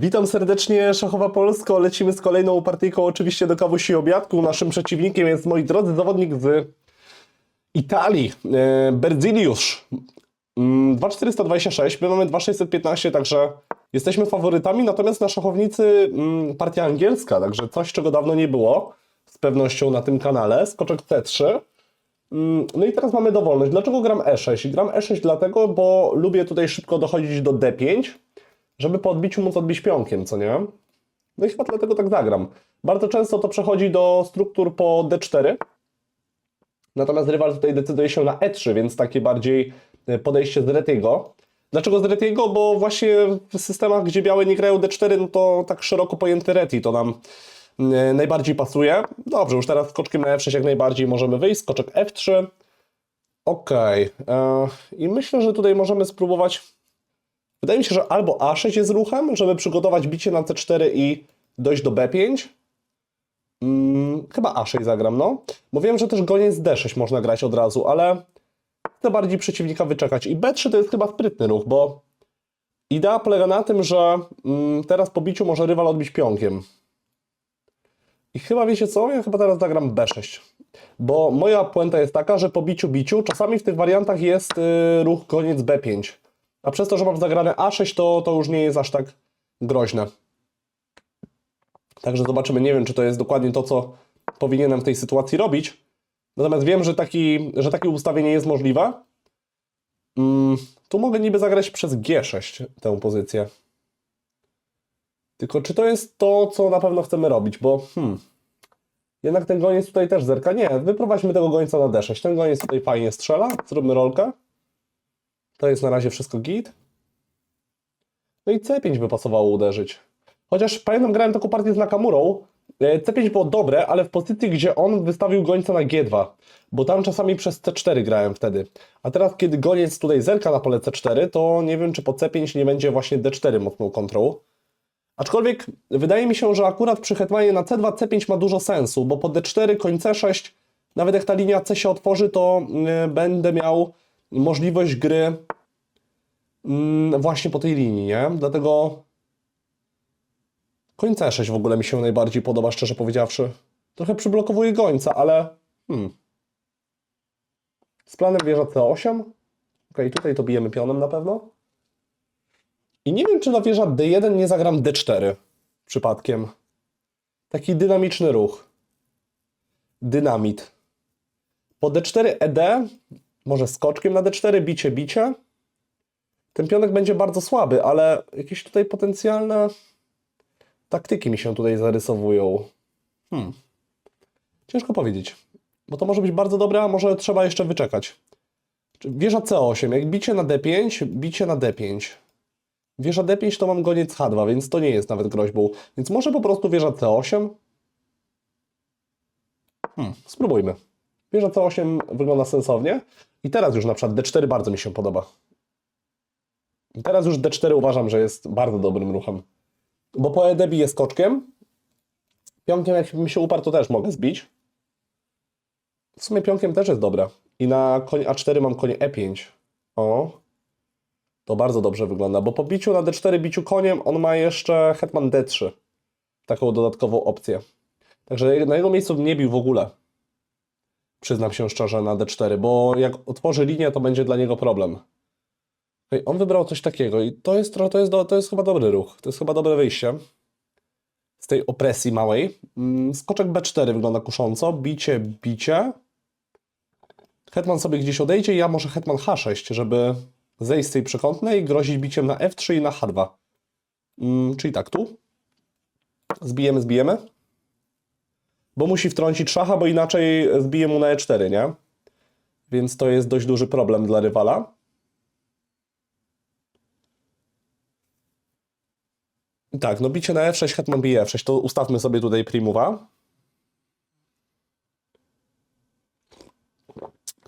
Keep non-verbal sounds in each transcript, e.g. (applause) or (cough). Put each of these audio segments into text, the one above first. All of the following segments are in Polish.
Witam serdecznie, Szachowa Polsko. Lecimy z kolejną partyjką oczywiście do kawusi obiadku. Naszym przeciwnikiem jest, moi drodzy, zawodnik z Italii, e, Berziliusz. Mm, 2426, my mamy 2615, także jesteśmy faworytami, natomiast na szachownicy mm, partia angielska, także coś, czego dawno nie było z pewnością na tym kanale. Skoczek C3. Mm, No i teraz mamy dowolność. Dlaczego gram E6? Gram E6 dlatego, bo lubię tutaj szybko dochodzić do D5, żeby po odbiciu móc odbić pionkiem, co nie? No i chyba dlatego tak zagram. Bardzo często to przechodzi do struktur po D4, natomiast rywal tutaj decyduje się na E3, więc takie bardziej e, podejście z Retiego. Dlaczego z Retiego? Bo właśnie w systemach, gdzie białe nie grają D4, no to tak szeroko pojęty Reti to nam e, najbardziej pasuje. Dobrze, już teraz skoczkiem na F6 jak najbardziej możemy wyjść. Skoczek F3. Okej. e, I myślę, że tutaj możemy spróbować. Wydaje mi się, że albo A6 jest ruchem, żeby przygotować bicie na C4 i dojść do B5. Mm, chyba A6 zagram, no. Bo wiem, że też goniec D6 można grać od razu, ale chcę bardziej przeciwnika wyczekać. I B3 to jest chyba sprytny ruch, bo idea polega na tym, że mm, teraz po biciu może rywal odbić pionkiem. I chyba wiecie co? Ja chyba teraz zagram B6. Bo moja puenta jest taka, że po biciu biciu czasami w tych wariantach jest y, ruch goniec B5. A przez to, że mam zagrane A6, to, to już nie jest aż tak groźne. Także zobaczymy. Nie wiem, czy to jest dokładnie to, co powinienem w tej sytuacji robić. Natomiast wiem, że, taki, że takie ustawienie jest możliwe. Mm, tu mogę niby zagrać przez G6 tę pozycję. Tylko czy to jest to, co na pewno chcemy robić? Bo hmm, jednak ten goniec tutaj też zerka. Nie, wyprowadźmy tego gońca na D6. Ten goniec tutaj fajnie strzela. Zróbmy rolkę. To jest na razie wszystko git. No i C5 by pasowało uderzyć. Chociaż pamiętam, grałem taką partię z Nakamurą. E, C5 było dobre, ale w pozycji, gdzie on wystawił gońca na G2. Bo tam czasami przez C4 grałem wtedy. A teraz, kiedy goniec tutaj zerka na pole C4, to nie wiem, czy po C5 nie będzie właśnie D4 mocną kontrą. Aczkolwiek wydaje mi się, że akurat przy hetmanie na C2, C5 ma dużo sensu, bo po D4, koń C6, nawet jak ta linia C się otworzy, to y, będę miał możliwość gry mm, właśnie po tej linii, nie? Dlatego koń C6 w ogóle mi się najbardziej podoba, szczerze powiedziawszy. Trochę przyblokowuje gońca, ale hmm. z planem wieża C8. Ok, tutaj to bijemy pionem na pewno. I nie wiem, czy na wieża D1 nie zagram D4 przypadkiem. Taki dynamiczny ruch. Dynamit. Po D4 ED, może skoczkiem na D4, bicie, bicie. Ten pionek będzie bardzo słaby, ale jakieś tutaj potencjalne taktyki mi się tutaj zarysowują. Hmm. Ciężko powiedzieć. Bo to może być bardzo dobre, a może trzeba jeszcze wyczekać. Wieża C8, jak bicie na D5, bicie na D5. Wieża D5 to mam goniec H2, więc to nie jest nawet groźbą. Więc może po prostu wieża C8? Hmm, spróbujmy. Wieża C8 wygląda sensownie. I teraz już na przykład D4 bardzo mi się podoba. I teraz już D4 uważam, że jest bardzo dobrym ruchem. Bo po ED biję skoczkiem. Pionkiem jak mi się uparł, to też mogę zbić. W sumie pionkiem też jest dobra. I na koń A4 mam koń E5. O. To bardzo dobrze wygląda, bo po biciu na D4, biciu koniem, on ma jeszcze hetman D3. Taką dodatkową opcję. Także na jego miejscu nie bił w ogóle. Przyznam się szczerze na D4, bo jak otworzy linię, to będzie dla niego problem. Ej, On wybrał coś takiego i to jest, to, jest to jest chyba dobry ruch. To jest chyba dobre wyjście z tej opresji małej. Mm, Skoczek B4 wygląda kusząco. Bicie, bicie. Hetman sobie gdzieś odejdzie i ja może hetman H6, żeby zejść z tej przekątnej, grozić biciem na F3 i na H2. Mm, czyli tak, tu. Zbijemy, zbijemy. Bo musi wtrącić szacha, bo inaczej zbije mu na E4, nie? Więc to jest dość duży problem dla rywala. Tak, no bicie na F6, hetman bije F6, to ustawmy sobie tutaj primuwa.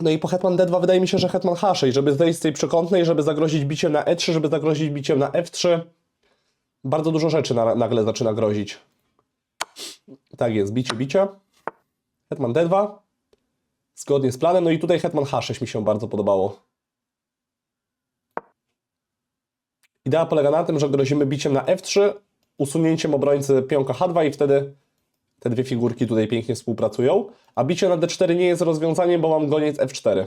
No i po hetman D2 wydaje mi się, że hetman H6, żeby zejść z tej przekątnej, żeby zagrozić biciem na E3, żeby zagrozić biciem na F3. Bardzo dużo rzeczy na, nagle zaczyna grozić. Tak jest, bicie, bicie. Hetman D2. Zgodnie z planem. No i tutaj hetman H6 mi się bardzo podobało. Idea polega na tym, że grozimy biciem na F3, usunięciem obrońcy pionka H2 i wtedy te dwie figurki tutaj pięknie współpracują. A bicie na D4 nie jest rozwiązaniem, bo mam goniec F4.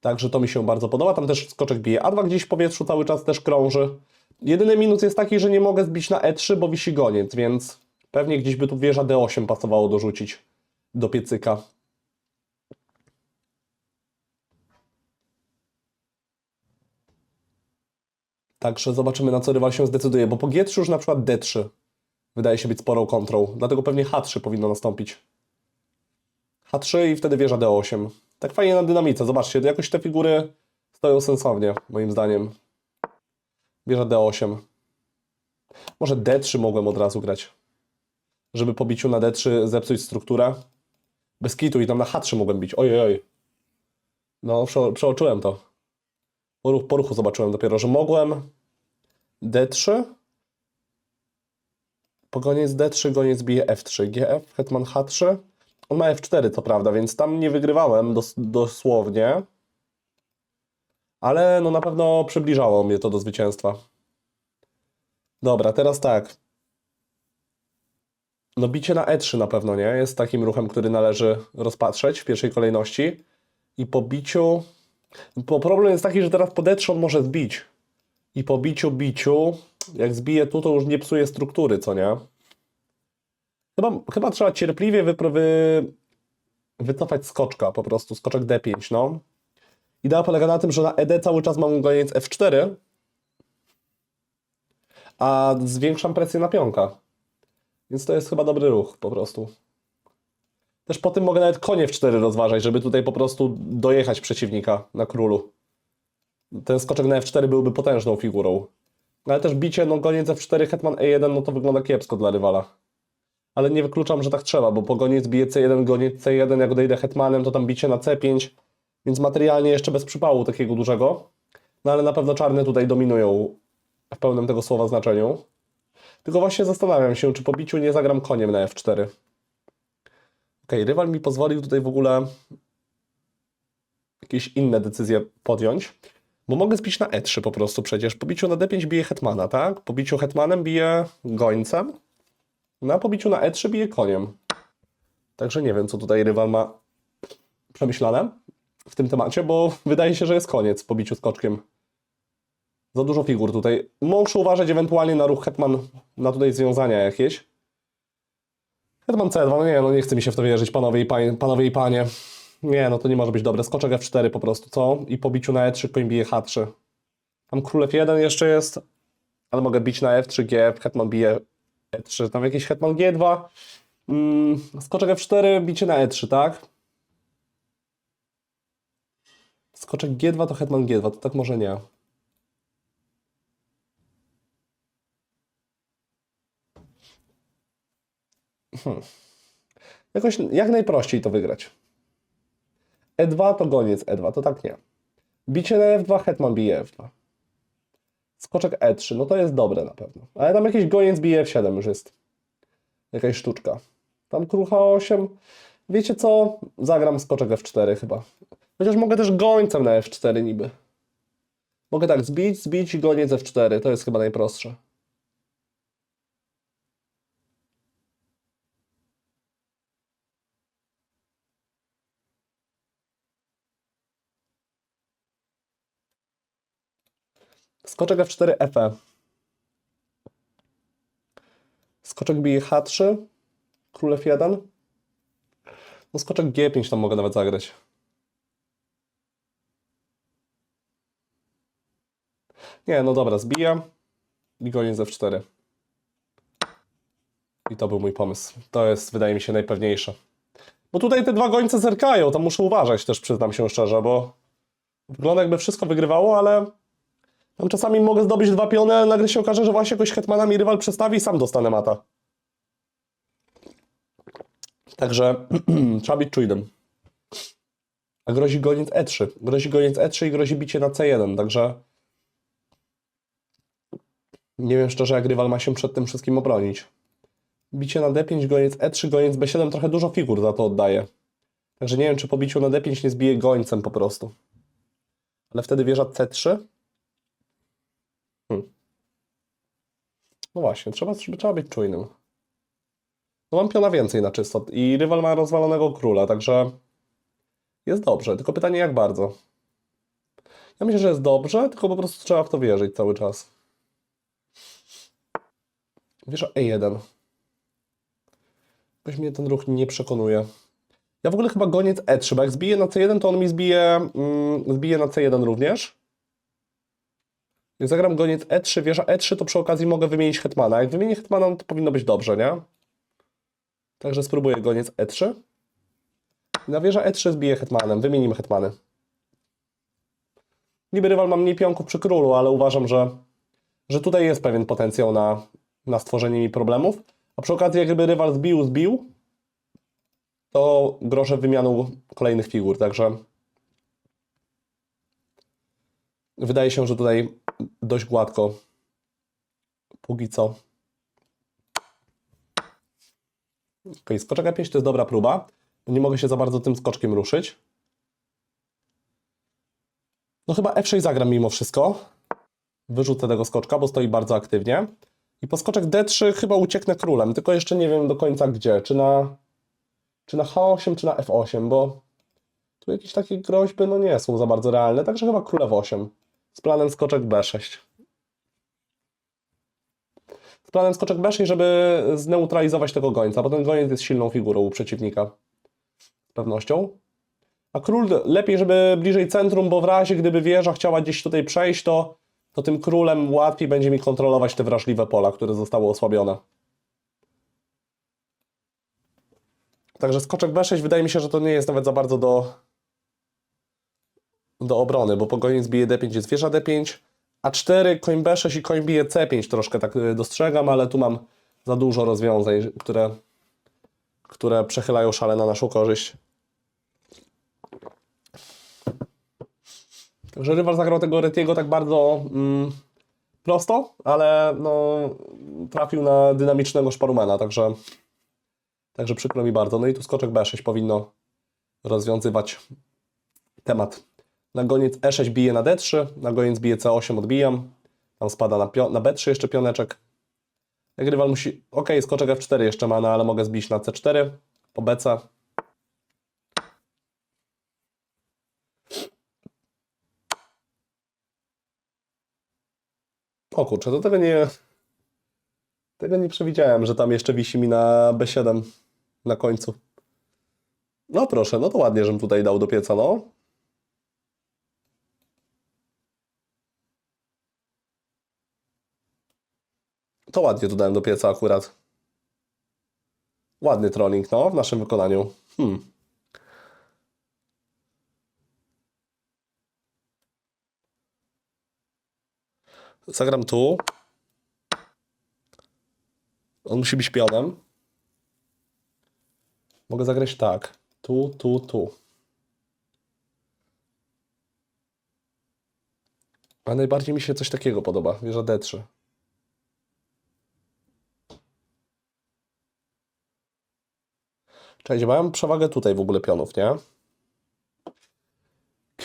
Także to mi się bardzo podoba. Tam też skoczek bije A2 gdzieś w powietrzu cały czas też krąży. Jedyny minus jest taki, że nie mogę zbić na E3, bo wisi goniec, więc pewnie gdzieś by tu wieża D8 pasowało dorzucić do piecyka. Także zobaczymy na co rywal się zdecyduje, bo po G3 już na przykład D3 wydaje się być sporą kontrą, dlatego pewnie H3 powinno nastąpić. H3 i wtedy wieża D8. Tak fajnie na dynamice, zobaczcie, jakoś te figury stoją sensownie, moim zdaniem. Wieża D8. Może D3 mogłem od razu grać. Żeby po biciu na D3 zepsuć strukturę. Bez kitu i tam na H3 mogłem bić. Ojej, oj. No, prze, przeoczyłem to. Po, ruch, po ruchu zobaczyłem dopiero, że mogłem D3. Po goniec D3, goniec bije F3. GF, hetman H3. On ma F4, co prawda, więc tam nie wygrywałem dos dosłownie. Ale no na pewno przybliżało mnie to do zwycięstwa. Dobra, teraz tak. No bicie na E3 na pewno nie jest takim ruchem, który należy rozpatrzeć w pierwszej kolejności. I po biciu... Bo problem jest taki, że teraz po D3 on może zbić. I po biciu, biciu, jak zbije tu, to już nie psuje struktury, co nie? Chyba, chyba trzeba cierpliwie wypro- wy... wycofać skoczka, po prostu skoczek D5, no. Idea polega na tym, że na ED cały czas mam goniec F4, a zwiększam presję na pionka. Więc to jest chyba dobry ruch, po prostu. Też po tym mogę nawet konie w 4 rozważać, żeby tutaj po prostu dojechać przeciwnika na królu. Ten skoczek na F4 byłby potężną figurą. Ale też bicie, no goniec F4, hetman E1, no to wygląda kiepsko dla rywala. Ale nie wykluczam, że tak trzeba, bo po goniec bije C1, goniec C1, jak odejdę hetmanem, to tam bicie na C5, więc materialnie jeszcze bez przypału takiego dużego. No ale na pewno czarne tutaj dominują w pełnym tego słowa znaczeniu. Tylko właśnie zastanawiam się, czy po biciu nie zagram koniem na F4. Ok, rywal mi pozwolił tutaj w ogóle jakieś inne decyzje podjąć. Bo mogę zbić na E3 po prostu przecież. Po biciu na D5 bije hetmana, tak? Po biciu hetmanem bije gońcem. No a po biciu na E3 bije koniem. Także nie wiem, co tutaj rywal ma przemyślane w tym temacie, bo (laughs) wydaje się, że jest koniec po biciu skoczkiem. Za dużo figur tutaj. Muszę uważać ewentualnie na ruch hetman, na tutaj związania jakieś. Hetman C2, no nie, no nie chce mi się w to wierzyć, panowie i, panie, panowie i panie. Nie, no to nie może być dobre. Skoczek F4 po prostu, co? I po biciu na E3 koń bije H3. Tam król F1 jeszcze jest, ale mogę bić na F3, G, hetman bije E3. Tam jakiś hetman G2. Mm, skoczek F4, bicie na E3, tak? Skoczek G2 to hetman G2, to tak może nie. Hmm. Jakoś jak najprościej to wygrać. E2 to goniec E2, to tak nie. Bicie na F2, hetman bije F2. Skoczek E3, no to jest dobre na pewno. Ale tam jakiś goniec bije F7 już jest. Jakaś sztuczka. Tam król H8. Wiecie co? Zagram skoczek F4 chyba. Chociaż mogę też gońcem na F4 niby. Mogę tak zbić, zbić i goniec F4. To jest chyba najprostsze. Skoczek F4 FE. Skoczek bije H3. Król F1. No skoczek G5 tam mogę nawet zagrać. Nie, no dobra, zbijam i goniec F4. I to był mój pomysł. To jest, wydaje mi się, najpewniejsze. Bo tutaj te dwa gońce zerkają, tam muszę uważać też, przyznam się szczerze, bo wygląda jakby wszystko wygrywało, ale tam czasami mogę zdobyć dwa piony, ale nagle się okaże, że właśnie jakoś hetmana mi rywal przestawi i sam dostanę mata. Także (clears throat) trzeba być czujnym. A grozi goniec E3. Grozi goniec E3 i grozi bicie na C1, także nie wiem szczerze, jak rywal ma się przed tym wszystkim obronić. Bicie na D5, goniec E3, goniec B7, trochę dużo figur za to oddaje. Także nie wiem, czy po biciu na D5 nie zbije gońcem po prostu. Ale wtedy wieża C3. Hmm. No właśnie, trzeba, trzeba być czujnym. No mam piona więcej na czysto i rywal ma rozwalonego króla, także jest dobrze. Tylko pytanie, jak bardzo? Ja myślę, że jest dobrze, tylko po prostu trzeba w to wierzyć cały czas. Wiesz, E1. Jakoś mnie ten ruch nie przekonuje. Ja w ogóle chyba goniec E3, bo jak zbiję na C1, to on mi zbije, mm, zbije na C1 również. Jak zagram goniec E3, wieża E3, to przy okazji mogę wymienić hetmana. Jak wymienię hetmana, no to powinno być dobrze, nie? Także spróbuję goniec E3. I na wieża E3 zbiję hetmanem. Wymienimy hetmany. Niby rywal ma mniej pionków przy królu, ale uważam, że, że tutaj jest pewien potencjał na, na stworzenie mi problemów. A przy okazji, jakby rywal zbił, zbił, to grożę wymianą kolejnych figur, także wydaje się, że tutaj dość gładko póki co. Ok, skoczek E5 to jest dobra próba. Nie mogę się za bardzo tym skoczkiem ruszyć. No chyba F6 zagram mimo wszystko. Wyrzucę tego skoczka, bo stoi bardzo aktywnie. I po skoczek D3 chyba ucieknę królem, tylko jeszcze nie wiem do końca gdzie. Czy na, czy na H8, czy na F8, bo tu jakieś takie groźby no nie są za bardzo realne, także chyba król F8. Z planem skoczek B6. Z planem skoczek B6, żeby zneutralizować tego gońca, bo ten goniec jest silną figurą u przeciwnika. Z pewnością. A król lepiej, żeby bliżej centrum, bo w razie gdyby wieża chciała gdzieś tutaj przejść, to, to tym królem łatwiej będzie mi kontrolować te wrażliwe pola, które zostały osłabione. Także skoczek B6 wydaje mi się, że to nie jest nawet za bardzo do, do obrony, bo po goniec bije D5 jest wieża D5, A4, koń B6 i koń bije C5 troszkę tak y, dostrzegam, ale tu mam za dużo rozwiązań, które, które przechylają szale na naszą korzyść. Także rywal zagrał tego Retiego tak bardzo mm, prosto, ale no, trafił na dynamicznego szparumena, także, także przykro mi bardzo. No i tu skoczek B6 powinno rozwiązywać temat. Na goniec E6 bije na D3, na goniec bije C8 odbijam, tam spada na, na B3 jeszcze pioneczek. Jak rywal musi... Ok, skoczek F4 jeszcze ma, no ale mogę zbić na C4, po BC. O kurczę, to tego nie... Tego nie przewidziałem, że tam jeszcze wisi mi na B7 na końcu. No proszę, no to ładnie, żebym tutaj dał do pieca, no. To ładnie tu dałem do pieca akurat. Ładny trolling, no, w naszym wykonaniu. Hmm. Zagram tu. On musi być pionem. Mogę zagrać tak. Tu, tu, tu. A najbardziej mi się coś takiego podoba. Wieża D3. Cześć, mam przewagę tutaj w ogóle pionów, nie?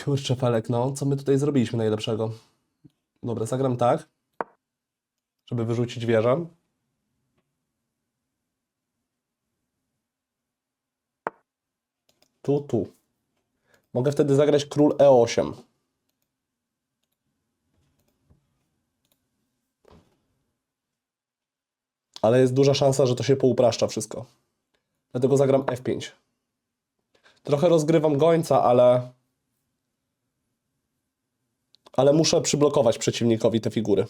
Kurczę, Felek, no, co my tutaj zrobiliśmy najlepszego? Dobra, zagram tak, żeby wyrzucić wieżę. Tu, tu. Mogę wtedy zagrać król E E8. Ale jest duża szansa, że to się poupraszcza wszystko. Dlatego zagram F5. Trochę rozgrywam gońca, ale... Ale muszę przyblokować przeciwnikowi te figury.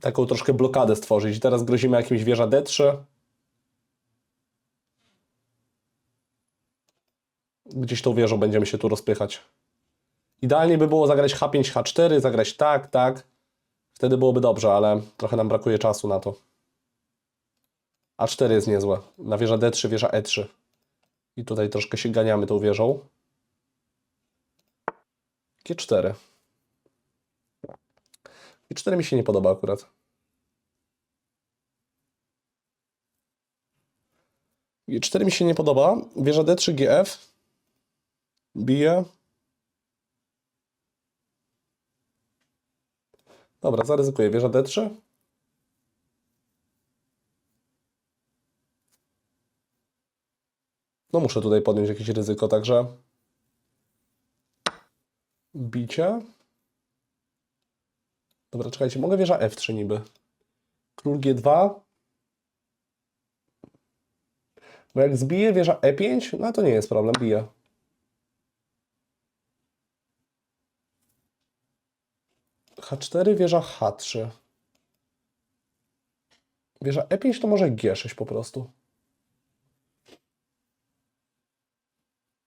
Taką troszkę blokadę stworzyć. Teraz grozimy jakimś wieża D3. Gdzieś tą wieżą będziemy się tu rozpychać. Idealnie by było zagrać H5, H4, zagrać tak, tak. Wtedy byłoby dobrze, ale trochę nam brakuje czasu na to. A4 jest niezłe. Na wieża D3, wieża E3. I tutaj troszkę się ganiamy tą wieżą. G4. G4 mi się nie podoba akurat. G4 mi się nie podoba. Wieża D3, GF. Bije. Dobra, zaryzykuję. Wieża D3. No muszę tutaj podjąć jakieś ryzyko, także... Bicie. Dobra, czekajcie, mogę wieża F3 niby. Król G2. Bo jak zbije wieża E5, no to nie jest problem, bije. H4, wieża H3. Wieża E5 to może G6 po prostu.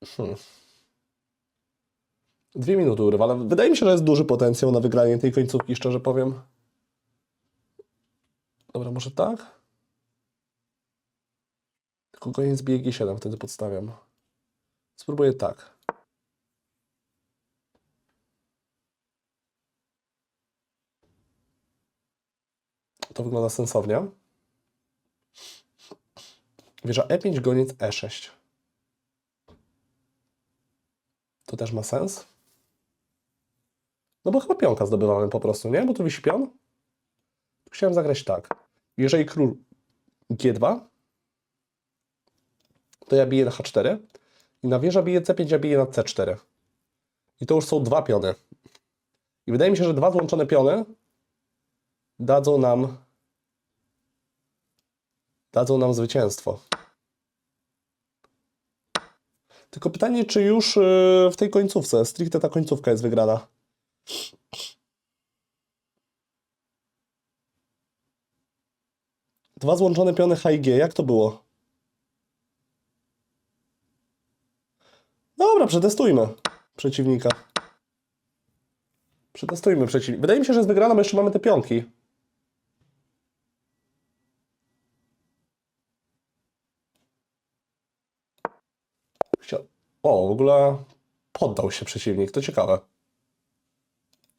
Hmm. Dwie minuty urywa, ale wydaje mi się, że jest duży potencjał na wygranie tej końcówki, szczerze powiem. Dobra, może tak? Tylko koniec bije G7, wtedy podstawiam. Spróbuję tak. To wygląda sensownie. Wieża E5, goniec E6. To też ma sens. No bo chyba pionka zdobywamy po prostu, nie? Bo tu wisi pion. Chciałem zagrać tak. Jeżeli król G2, to ja biję na H4 i na wieża bije C5, ja biję na C4. I to już są dwa piony. I wydaje mi się, że dwa złączone piony dadzą nam dadzą nam zwycięstwo. Tylko pytanie, czy już yy, w tej końcówce, stricte ta końcówka jest wygrana. Dwa złączone piony H i G, jak to było? Dobra, przetestujmy przeciwnika. Przetestujmy przeciwnika. Wydaje mi się, że jest wygrana, bo jeszcze mamy te pionki. O, w ogóle poddał się przeciwnik, to ciekawe.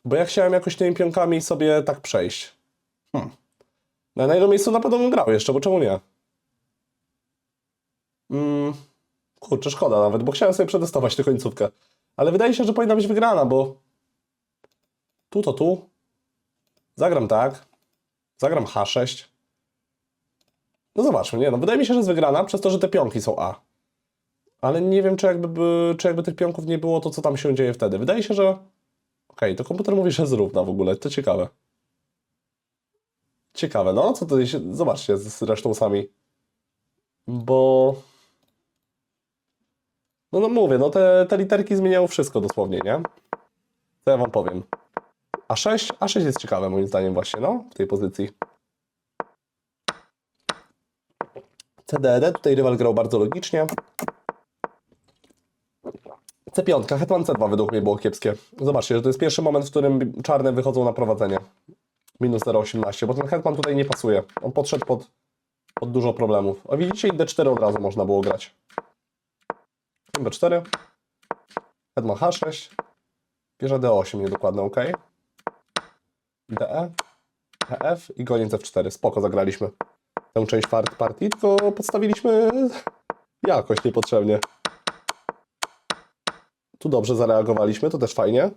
Bo ja chciałem jakoś tymi pionkami sobie tak przejść. Hmm. No, na jego miejscu na pewno bym grał jeszcze, bo czemu nie? Mm, kurczę, szkoda nawet, bo chciałem sobie przetestować tę końcówkę. Ale wydaje się, że powinna być wygrana, bo tu to tu. Zagram tak. Zagram H6. No zobaczmy, nie no, wydaje mi się, że jest wygrana przez to, że te pionki są A. Ale nie wiem, czy jakby, by- czy jakby tych pionków nie było, to co tam się dzieje wtedy. Wydaje się, że... Okej, to komputer mówi, że jest równa w ogóle, to ciekawe. Ciekawe, no, co tutaj się... Zobaczcie z z resztą sami. Bo... No, no mówię, no te, te literki zmieniają wszystko dosłownie, nie? Co ja wam powiem? A6? A6 jest ciekawe moim zdaniem właśnie, no, w tej pozycji. CDD, tutaj rywal grał bardzo logicznie. C5, hetman C2 według mnie było kiepskie. Zobaczcie, że to jest pierwszy moment, w którym czarne wychodzą na prowadzenie. Minus 0,18, bo ten hetman tutaj nie pasuje. On podszedł pod, pod dużo problemów. A widzicie, i D4 od razu można było grać. B4, hetman H6, bierze D8 niedokładne, ok. DE, EF i goniec F4. Spoko, zagraliśmy tę część part- partii, tylko podstawiliśmy jakoś niepotrzebnie. Tu dobrze zareagowaliśmy, to też fajnie.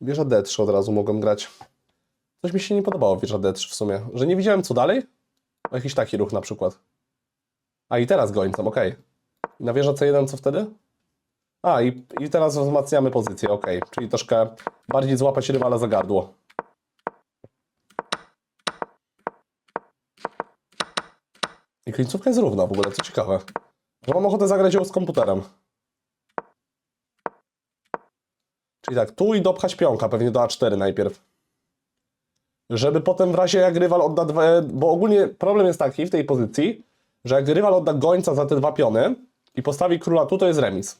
Wieża D3 od razu mogłem grać. Coś mi się nie podobało wieża D3 w sumie, że nie widziałem co dalej. O, jakiś taki ruch na przykład. A i teraz gońcem, ok. Na wieża C1 co wtedy? A i, i teraz wzmacniamy pozycję, ok. Czyli troszkę bardziej złapać rywala za gardło. I końcówka jest równa w ogóle, co ciekawe. Że mam ochotę zagrać ją z komputerem. Czyli tak, tu i dopchać pionka, pewnie do A4 najpierw. Żeby potem w razie jak rywal odda dwa, bo ogólnie problem jest taki w tej pozycji, że jak rywal odda gońca za te dwa piony i postawi króla tu, to jest remis.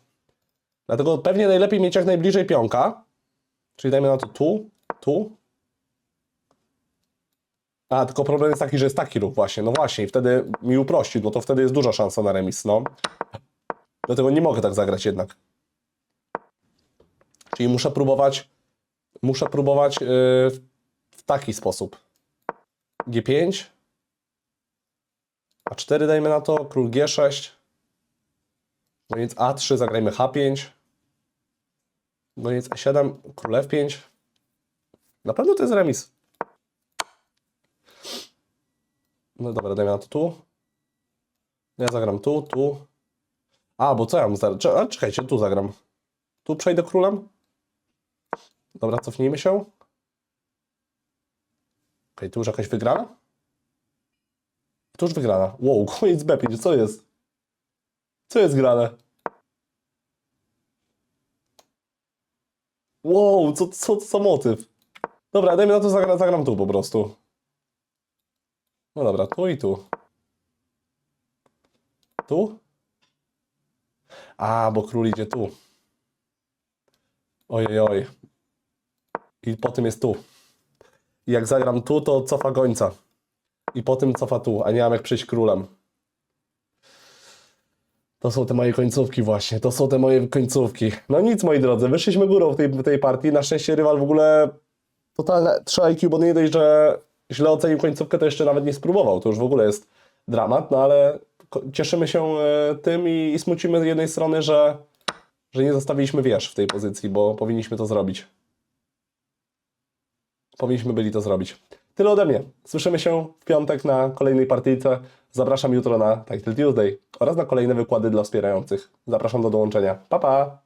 Dlatego pewnie najlepiej mieć jak najbliżej pionka, czyli dajmy na to tu, tu. A, tylko problem jest taki, że jest taki ruch właśnie, no właśnie i wtedy mi uprości, no to wtedy jest duża szansa na remis, no. Dlatego nie mogę tak zagrać jednak. Czyli muszę próbować, muszę próbować yy, w taki sposób. G5, A4 dajmy na to, król G6, no więc A3 zagrajmy H5, no więc E7, król F5. Na pewno to jest remis. No dobra, dajmy na to tu. Ja zagram tu, tu. A, bo co ja mam zagrać? Czekajcie, tu zagram. Tu przejdę królem? Dobra, cofnijmy się. Okej, tu już jakaś wygrana? Tu już wygrana. Wow, (laughs) koniec B5, co jest? Co jest grane? Wow, co, co, co motyw? Dobra, dajmy na to, zagram, zagram tu po prostu. No dobra, tu i tu. Tu? A, bo król idzie tu. Ojej, oj. I potem jest tu. I jak zagram tu, to cofa gońca. I potem cofa tu, a nie mam jak przejść królem. To są te moje końcówki właśnie, to są te moje końcówki. No nic, moi drodzy, wyszliśmy górą w tej, tej partii. Na szczęście rywal w ogóle totalne 3 IQ, bo nie dość, że źle ocenił końcówkę, to jeszcze nawet nie spróbował. To już w ogóle jest dramat, no ale cieszymy się e, tym i, i smucimy z jednej strony, że, że nie zostawiliśmy wież w tej pozycji, bo powinniśmy to zrobić. Powinniśmy byli to zrobić. Tyle ode mnie. Słyszymy się w piątek na kolejnej partyjce. Zapraszam jutro na Title Tuesday oraz na kolejne wykłady dla wspierających. Zapraszam do dołączenia. Pa, pa!